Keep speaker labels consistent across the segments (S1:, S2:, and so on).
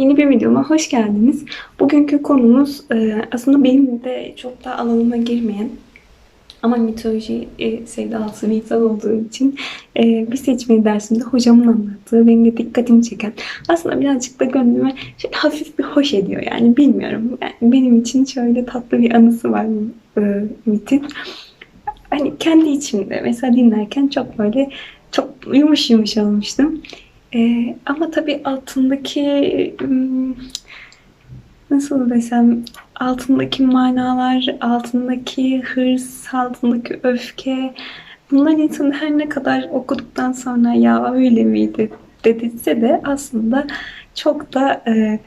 S1: Yeni bir videoma hoş geldiniz. Bugünkü konumuz e, aslında benim de çok da alanıma girmeyen ama mitoloji e, sevdalısı bir insan olduğu için e, bir seçmeli dersinde hocamın anlattığı benim de dikkatimi çeken aslında birazcık da gönlüme şöyle hafif bir hoş ediyor yani bilmiyorum. Yani benim için şöyle tatlı bir anısı var e, mitin. Hani kendi içimde mesela dinlerken çok böyle çok yumuş yumuş olmuştum. Ee, ama tabii altındaki ım, nasıl desem altındaki manalar, altındaki hırs, altındaki öfke bunlar insanı her ne kadar okuduktan sonra ya öyle miydi dedirse de aslında çok da e,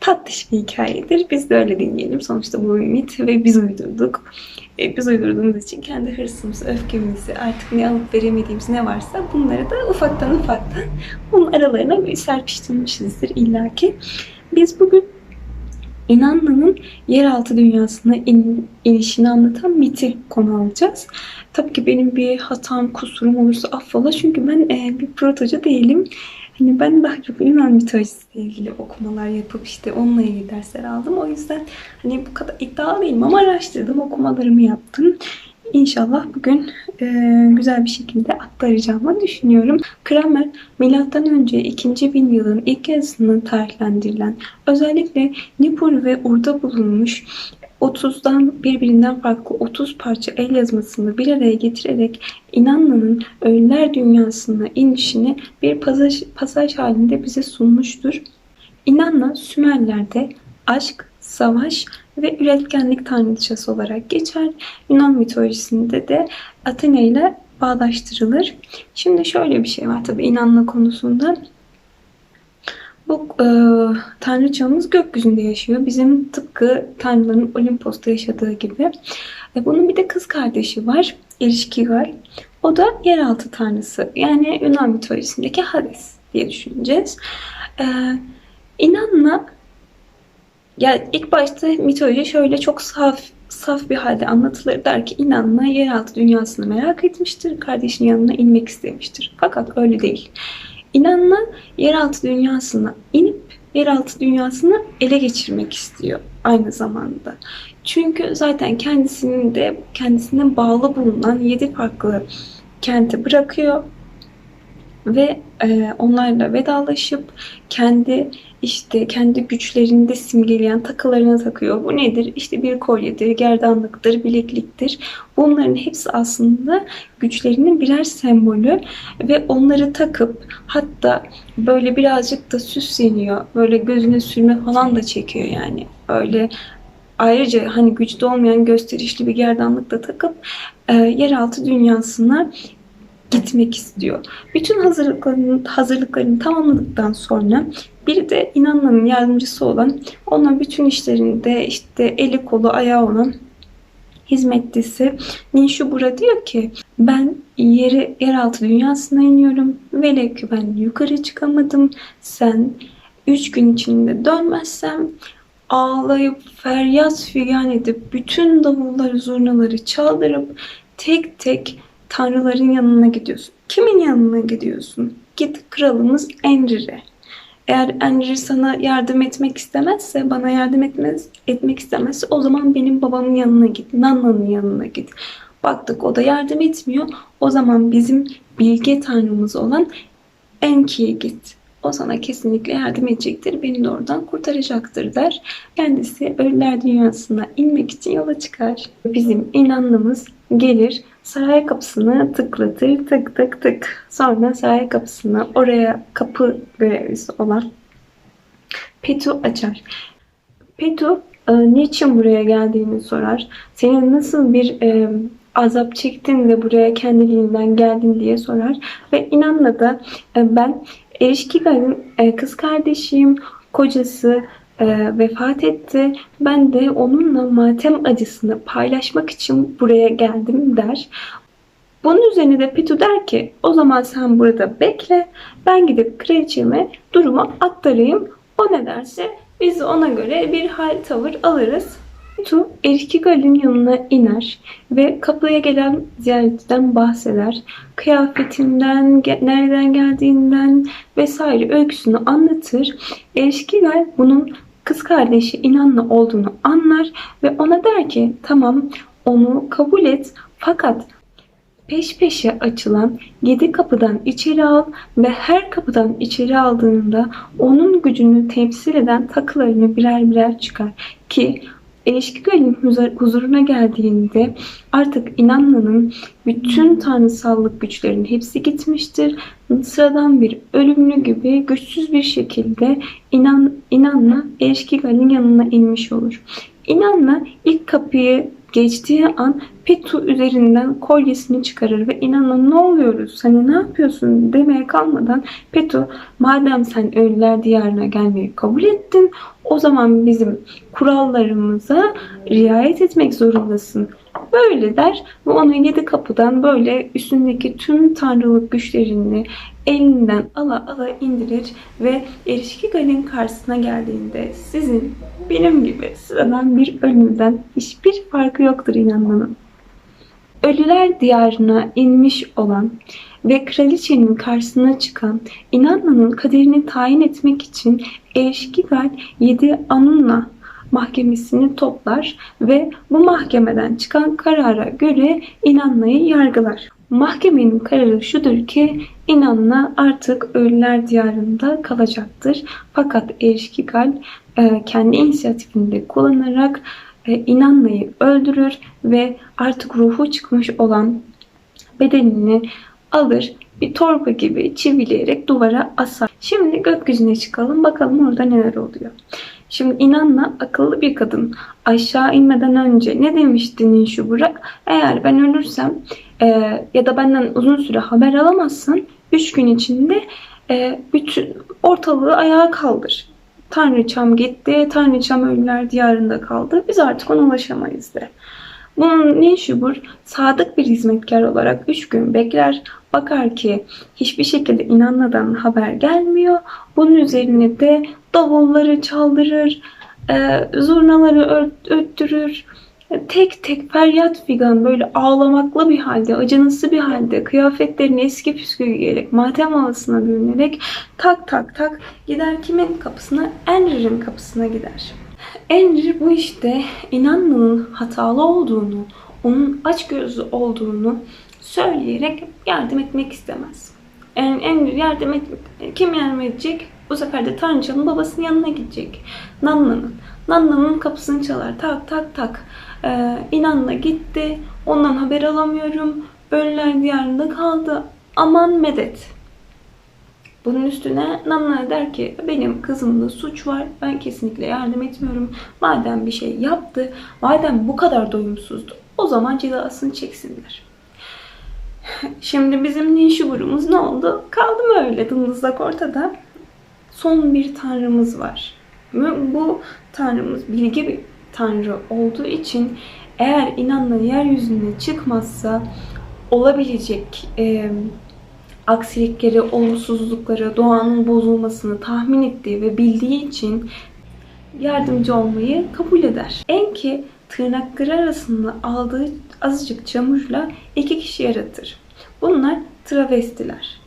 S1: tatlış bir hikayedir. Biz de öyle dinleyelim. Sonuçta bu bir mit ve biz uydurduk. E, biz uydurduğumuz için kendi hırsımızı, öfkemizi, artık ne alıp veremediğimiz ne varsa bunları da ufaktan ufaktan bunun aralarına serpiştirmişizdir illaki. Biz bugün İnanlı'nın yeraltı dünyasına in, inişini anlatan miti konu alacağız. Tabii ki benim bir hatam, kusurum olursa affola çünkü ben e, bir protocu değilim. Hani ben daha çok Yunan mitolojisiyle ilgili okumalar yapıp işte onunla ilgili dersler aldım. O yüzden hani bu kadar iddialı değilim ama araştırdım, okumalarımı yaptım. İnşallah bugün e, güzel bir şekilde aktaracağımı düşünüyorum. Kramer milattan önce 2. bin yılın ilk yarısını tarihlendirilen özellikle Nippur ve Ur'da bulunmuş 30'dan birbirinden farklı 30 parça el yazmasını bir araya getirerek İnanlı'nın ölüler dünyasına inişini bir pasaj, pasaj halinde bize sunmuştur. İnanla Sümerler'de aşk, savaş ve üretkenlik tanrıçası olarak geçer. Yunan mitolojisinde de Athena ile bağdaştırılır. Şimdi şöyle bir şey var tabii inanla konusunda. Bu e, tanrıçamız gökyüzünde yaşıyor. Bizim tıpkı tanrıların Olimpos'ta yaşadığı gibi. E, bunun bir de kız kardeşi var. İlişki var. O da yeraltı tanrısı. Yani Yunan mitolojisindeki Hades diye düşüneceğiz. E, İnanla ya ilk başta mitoloji şöyle çok saf saf bir halde anlatılır der ki inanma yeraltı dünyasını merak etmiştir, kardeşinin yanına inmek istemiştir. Fakat öyle değil. İnanma yeraltı dünyasına inip yeraltı dünyasını ele geçirmek istiyor aynı zamanda. Çünkü zaten kendisinin de kendisine bağlı bulunan yedi farklı kenti bırakıyor ve e, onlarla vedalaşıp kendi işte kendi güçlerini de simgeleyen takılarına takıyor. Bu nedir? İşte bir kolyedir, gerdanlıktır, bilekliktir. Bunların hepsi aslında güçlerinin birer sembolü ve onları takıp hatta böyle birazcık da süsleniyor. Böyle gözüne sürme falan da çekiyor yani. Öyle ayrıca hani güçlü olmayan gösterişli bir gerdanlık da takıp e, yeraltı dünyasına gitmek istiyor. Bütün hazırlıklarını, hazırlıklarını tamamladıktan sonra bir de inanmanın yardımcısı olan ona bütün işlerinde işte eli kolu ayağı olan hizmetlisi Ninşubura diyor ki ben yeri yeraltı dünyasına iniyorum. Velev ki ben yukarı çıkamadım. Sen üç gün içinde dönmezsem ağlayıp feryat figan edip bütün davulları zurnaları çaldırıp tek tek tanrıların yanına gidiyorsun. Kimin yanına gidiyorsun? Git kralımız Enrir'e. Eğer Enrir sana yardım etmek istemezse, bana yardım etmez, etmek istemezse o zaman benim babamın yanına git, Nanna'nın yanına git. Baktık o da yardım etmiyor. O zaman bizim bilge tanrımız olan Enki'ye git. O sana kesinlikle yardım edecektir. Beni de oradan kurtaracaktır der. Kendisi ölüler dünyasına inmek için yola çıkar. Bizim inanlımız gelir saray kapısını tıklatır tık tık tık. Sonra saray kapısını oraya kapı görevlisi olan Petu açar. Petu e, niçin buraya geldiğini sorar. Senin nasıl bir e, azap çektin ve buraya kendiliğinden geldin diye sorar. Ve inanla da e, ben Erişkiga'nın e, kız kardeşiyim, kocası e, vefat etti. Ben de onunla matem acısını paylaşmak için buraya geldim der. Bunun üzerine de Pitu der ki o zaman sen burada bekle. Ben gidip kraliçeme durumu aktarayım. O ne derse biz ona göre bir hal tavır alırız. Petu Erişkigal'in yanına iner ve kapıya gelen ziyaretçiden bahseder. Kıyafetinden, nereden geldiğinden vesaire öyküsünü anlatır. Erişkigal bunun kız kardeşi İnan'la olduğunu anlar ve ona der ki tamam onu kabul et fakat peş peşe açılan yedi kapıdan içeri al ve her kapıdan içeri aldığında onun gücünü temsil eden takılarını birer birer çıkar ki ilişki gölün huzur- huzuruna geldiğinde artık inanmanın bütün tanrısallık güçlerinin hepsi gitmiştir. Sıradan bir ölümlü gibi güçsüz bir şekilde inan, inanla Eşkigal'in yanına inmiş olur. İnanla ilk kapıyı geçtiği an Petu üzerinden kolyesini çıkarır ve inanla ne oluyoruz hani ne yapıyorsun demeye kalmadan Petu madem sen ölüler diyarına gelmeyi kabul ettin o zaman bizim kurallarımıza riayet etmek zorundasın. Böyle der ve onu yedi kapıdan böyle üstündeki tüm tanrılık güçlerini elinden ala ala indirir ve Erişki Gal'in karşısına geldiğinde sizin benim gibi sıradan bir ölümden hiçbir farkı yoktur inanmanın. Ölüler diyarına inmiş olan ve kraliçenin karşısına çıkan İnanmanın kaderini tayin etmek için Eşkigal 7 Anunna mahkemesini toplar ve bu mahkemeden çıkan karara göre İnanla'yı yargılar. Mahkemenin kararı şudur ki İnanla artık ölüler diyarında kalacaktır. Fakat Eşkigal e, kendi inisiyatifini kullanarak e, İnanla'yı öldürür ve artık ruhu çıkmış olan bedenini alır bir torba gibi çivileyerek duvara asar. Şimdi gökyüzüne çıkalım bakalım orada neler oluyor. Şimdi inanla akıllı bir kadın aşağı inmeden önce ne demişti Ninşubura? Eğer ben ölürsem e, ya da benden uzun süre haber alamazsan 3 gün içinde e, bütün ortalığı ayağa kaldır. Tanrıçam gitti, Tanrıçam ölüler diyarında kaldı. Biz artık ona ulaşamayız de. Bunun Ninşubur sadık bir hizmetkar olarak 3 gün bekler. Bakar ki hiçbir şekilde inanmadan haber gelmiyor. Bunun üzerine de davulları çaldırır, e, zurnaları öttürür. Tek tek feryat figan böyle ağlamaklı bir halde, acınası bir halde, kıyafetlerini eski püskü giyerek, matem havasına bürünerek tak tak tak gider kimin kapısına? Enrir'in kapısına gider. Enrir bu işte inanmanın hatalı olduğunu, onun açgözlü olduğunu söyleyerek yardım etmek istemez. Yani Enrir yardım et, kim yardım edecek? Bu sefer de Tanrıçanın babasının yanına gidecek. Nanna'nın. Nanna'nın kapısını çalar. Tak tak tak. Ee, İnanla gitti. Ondan haber alamıyorum. Ölüler diyarında kaldı. Aman medet. Bunun üstüne Nanna der ki benim kızımda suç var. Ben kesinlikle yardım etmiyorum. Madem bir şey yaptı, madem bu kadar doyumsuzdu o zaman cezasını çeksinler. Şimdi bizim Ninşubur'umuz ne oldu? Kaldı mı öyle dımdızlak ortada? Son bir tanrımız var. Ve bu tanrımız bilgi bir tanrı olduğu için eğer inanla yeryüzüne çıkmazsa olabilecek e, aksilikleri, olumsuzlukları, doğanın bozulmasını tahmin ettiği ve bildiği için yardımcı olmayı kabul eder. Enki tırnakları arasında aldığı azıcık çamurla iki kişi yaratır. Bunlar travestiler.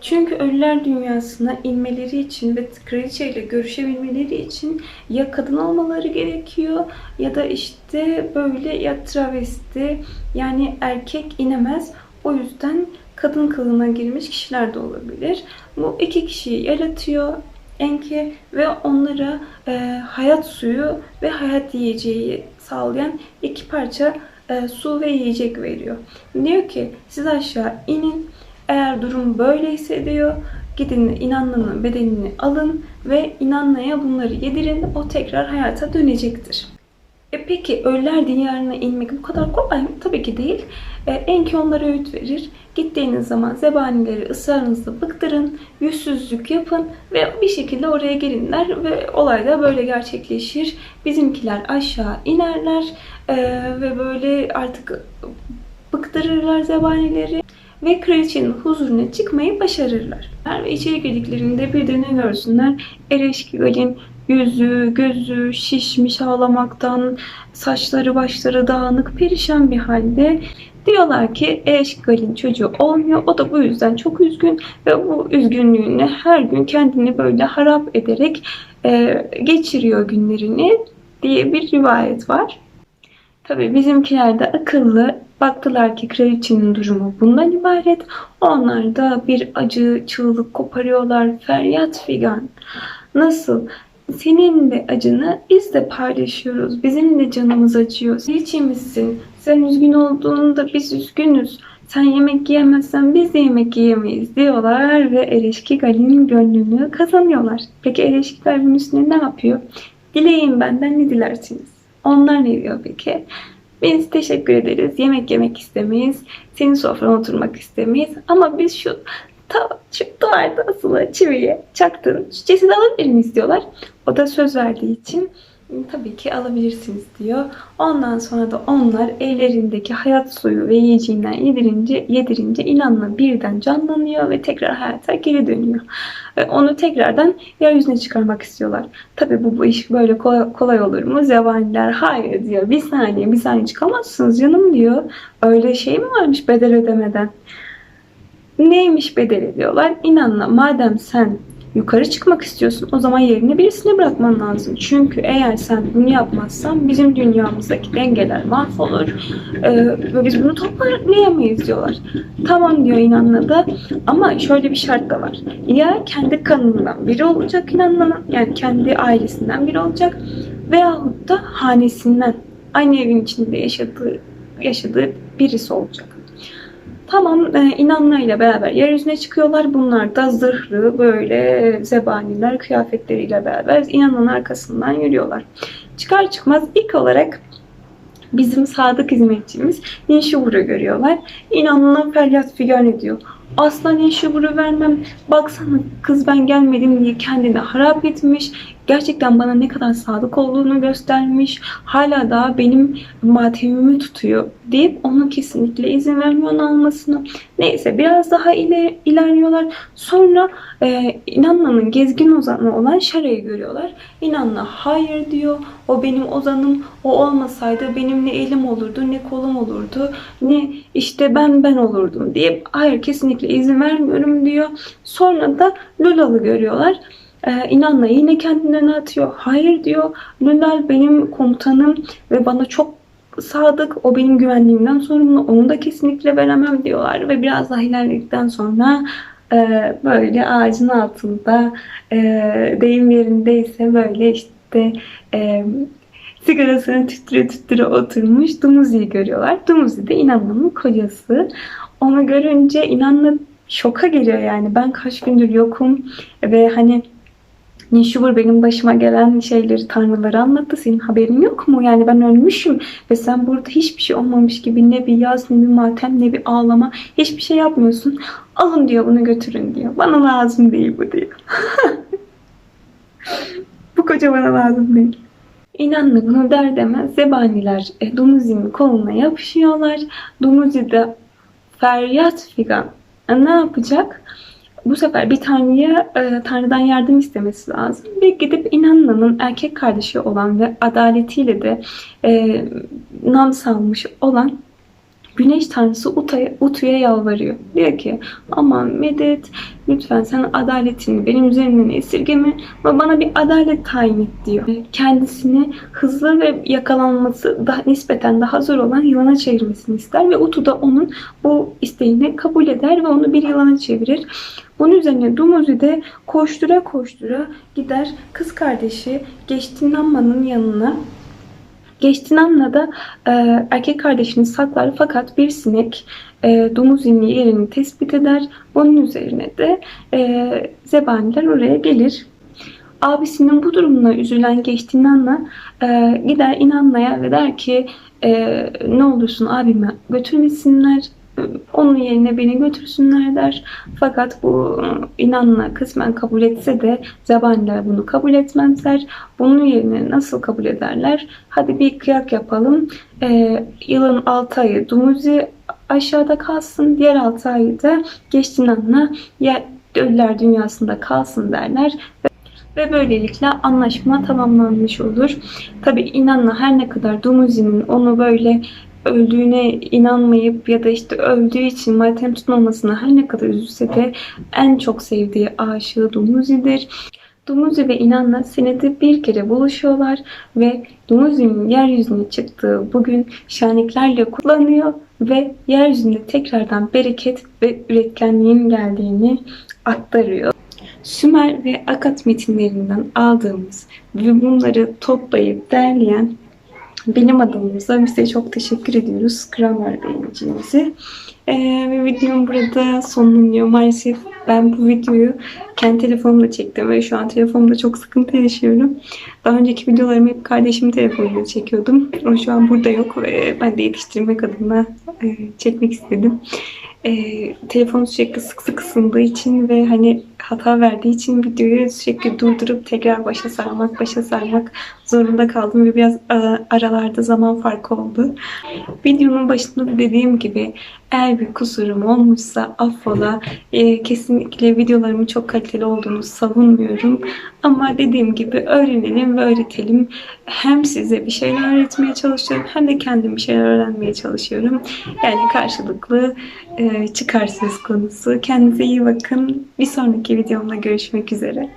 S1: Çünkü ölüler dünyasına inmeleri için ve kraliçeyle görüşebilmeleri için ya kadın olmaları gerekiyor ya da işte böyle ya travesti yani erkek inemez. O yüzden kadın kılığına girmiş kişiler de olabilir. Bu iki kişiyi yaratıyor Enki ve onlara e, hayat suyu ve hayat yiyeceği sağlayan iki parça e, su ve yiyecek veriyor. Diyor ki siz aşağı inin. Eğer durum böyleyse diyor gidin inanlının bedenini alın ve inanlaya bunları yedirin. O tekrar hayata dönecektir. E peki ölüler diyarına inmek bu kadar kolay mı? Tabii ki değil. E, Enki onlara öğüt verir. Gittiğiniz zaman zebanileri ısrarınızla bıktırın, yüzsüzlük yapın ve bir şekilde oraya gelinler ve olay da böyle gerçekleşir. Bizimkiler aşağı inerler e, ve böyle artık bıktırırlar zebanileri ve kraliçenin huzuruna çıkmayı başarırlar. Ve içeri girdiklerinde bir de ne görsünler? Ereşkigal'in Yüzü, gözü şişmiş ağlamaktan, saçları başları dağınık, perişan bir halde. Diyorlar ki Eşgal'in çocuğu olmuyor. O da bu yüzden çok üzgün ve bu üzgünlüğünü her gün kendini böyle harap ederek e, geçiriyor günlerini diye bir rivayet var. Tabii bizimkiler de akıllı. Baktılar ki kraliçenin durumu bundan ibaret. Onlar da bir acı çığlık koparıyorlar. Feryat figan. Nasıl? Senin de acını biz de paylaşıyoruz. Bizim de canımız acıyor. Kraliçemizsin. Sen üzgün olduğunda biz üzgünüz. Sen yemek yiyemezsen biz de yemek yiyemeyiz diyorlar ve Ereşki Gal'in gönlünü kazanıyorlar. Peki Ereşki Gal bunun üstüne ne yapıyor? Dileyin benden ne dilersiniz? Onlar ne diyor peki? Biz teşekkür ederiz. Yemek yemek istemeyiz. Senin sofrana oturmak istemeyiz. Ama biz şu ta, şu duvarda asılı çiviyi çaktığın şu cesedi alabilir miyiz diyorlar. O da söz verdiği için tabii ki alabilirsiniz diyor. Ondan sonra da onlar ellerindeki hayat suyu ve yiyeceğinden yedirince, yedirince inanla birden canlanıyor ve tekrar hayata geri dönüyor. Ve onu tekrardan yeryüzüne çıkarmak istiyorlar. Tabii bu, bu iş böyle kolay, kolay olur mu? Zevaniler hayır diyor. Bir saniye bir saniye çıkamazsınız canım diyor. Öyle şey mi varmış bedel ödemeden? Neymiş bedeli diyorlar. İnanla madem sen yukarı çıkmak istiyorsun o zaman yerine birisini bırakman lazım. Çünkü eğer sen bunu yapmazsan bizim dünyamızdaki dengeler mahvolur ee, ve biz bunu toparlayamayız diyorlar. Tamam diyor inanla da ama şöyle bir şart da var. Ya kendi kanından biri olacak inanla yani kendi ailesinden biri olacak veyahut da hanesinden aynı evin içinde yaşadığı yaşadığı birisi olacak. Tamam e, inanla ile beraber yeryüzüne çıkıyorlar. Bunlar da zırhlı böyle zebaniler kıyafetleriyle beraber inanın arkasından yürüyorlar. Çıkar çıkmaz ilk olarak bizim sadık hizmetçimiz Ninşubur'u görüyorlar. İnanına feryat figan ediyor. Asla Ninşubur'u vermem. Baksana kız ben gelmedim diye kendini harap etmiş. Gerçekten bana ne kadar sadık olduğunu göstermiş. Hala daha benim matemimi tutuyor deyip ona kesinlikle izin vermiyor onu almasına. Neyse biraz daha iler, ilerliyorlar. Sonra e, İnanla'nın gezgin ozanı olan Şara'yı görüyorlar. İnanla hayır diyor. O benim ozanım. O olmasaydı benim ne elim olurdu ne kolum olurdu. Ne işte ben ben olurdum diye hayır kesinlikle izin vermiyorum diyor. Sonra da Lulalı görüyorlar. Ee, İnanla yine kendinden atıyor. Hayır diyor. Lulal benim komutanım ve bana çok sadık. O benim güvenliğimden sorumlu. Onu da kesinlikle veremem diyorlar. Ve biraz daha ilerledikten sonra e, böyle ağacın altında e, deyim yerindeyse böyle işte e, sigarasını tüttüre tüttüre oturmuş Dumuzi'yi görüyorlar. Dumuzi de İnanla'nın kocası. Onu görünce İnanla şoka geliyor yani. Ben kaç gündür yokum ve hani Nişubur benim başıma gelen şeyleri, tanrıları anlattı. Senin haberin yok mu? Yani ben ölmüşüm ve sen burada hiçbir şey olmamış gibi ne bir yaz, ne bir matem, ne bir ağlama hiçbir şey yapmıyorsun. Alın diyor bunu götürün diyor. Bana lazım değil bu diyor. bu koca bana lazım değil. İnanma bunu der demez zebaniler e, Dumuzi'nin koluna yapışıyorlar. Dumuzi de feryat figan e, ne yapacak? Bu sefer bir tanrıya e, tanrıdan yardım istemesi lazım ve gidip İnanla'nın erkek kardeşi olan ve adaletiyle de e, nam salmış olan Güneş tanrısı Uta'ya, Utu'ya yalvarıyor. Diyor ki aman medet lütfen sen adaletini benim üzerimden esirgeme ve bana bir adalet tayin et diyor. Kendisini hızlı ve yakalanması daha nispeten daha zor olan yılana çevirmesini ister ve Utu da onun bu isteğini kabul eder ve onu bir yılana çevirir. Bunun üzerine Dumuzi de koştura koştura gider kız kardeşi Geçtinlanma'nın yanına Geçtinan'la da e, erkek kardeşini saklar fakat bir sinek e, Dumuzi'nin yerini tespit eder. Bunun üzerine de e, zebaniler oraya gelir. Abisinin bu durumuna üzülen Geçtinan'la e, gider İnanla'ya ve der ki e, ne olursun abime götürmesinler onun yerine beni götürsünler der. Fakat bu inanla kısmen kabul etse de zebaniler bunu kabul etmezler. Bunun yerine nasıl kabul ederler? Hadi bir kıyak yapalım. Ee, yılın 6 ayı Dumuzi aşağıda kalsın. Diğer 6 ayı da Geçtinan'la yer, ölüler dünyasında kalsın derler. ve böylelikle anlaşma tamamlanmış olur. Tabi inanla her ne kadar Dumuzi'nin onu böyle öldüğüne inanmayıp ya da işte öldüğü için matem tutmamasına her ne kadar üzülse de en çok sevdiği aşığı Dumuzi'dir. Dumuzi ve İnanla senede bir kere buluşuyorlar ve Dumuzi'nin yeryüzüne çıktığı bugün şenliklerle kutlanıyor ve yeryüzünde tekrardan bereket ve üretkenliğin geldiğini aktarıyor. Sümer ve Akat metinlerinden aldığımız ve bunları toplayıp derleyen bilim adamımıza bize çok teşekkür ediyoruz. Kramer Beyciğimize. Ee, ve videom burada sonlanıyor. Maalesef ben bu videoyu kendi telefonumla çektim ve şu an telefonumda çok sıkıntı yaşıyorum. Daha önceki videolarımı hep kardeşimin telefonuyla çekiyordum. O şu an burada yok ve ben de yetiştirmek adına e, çekmek istedim. E, telefonu sürekli sık sık ısındığı için ve hani hata verdiği için videoyu sürekli durdurup tekrar başa sarmak, başa sarmak zorunda kaldım ve biraz e, aralarda zaman farkı oldu. Videonun başında da dediğim gibi eğer bir kusurum olmuşsa affola. E, kesinlikle videolarımın çok kaliteli olduğunu savunmuyorum. Ama dediğim gibi öğrenelim ve öğretelim. Hem size bir şeyler öğretmeye çalışıyorum hem de kendim bir şeyler öğrenmeye çalışıyorum. Yani karşılıklı e, çıkar söz konusu. Kendinize iyi bakın. Bir sonraki videomda görüşmek üzere.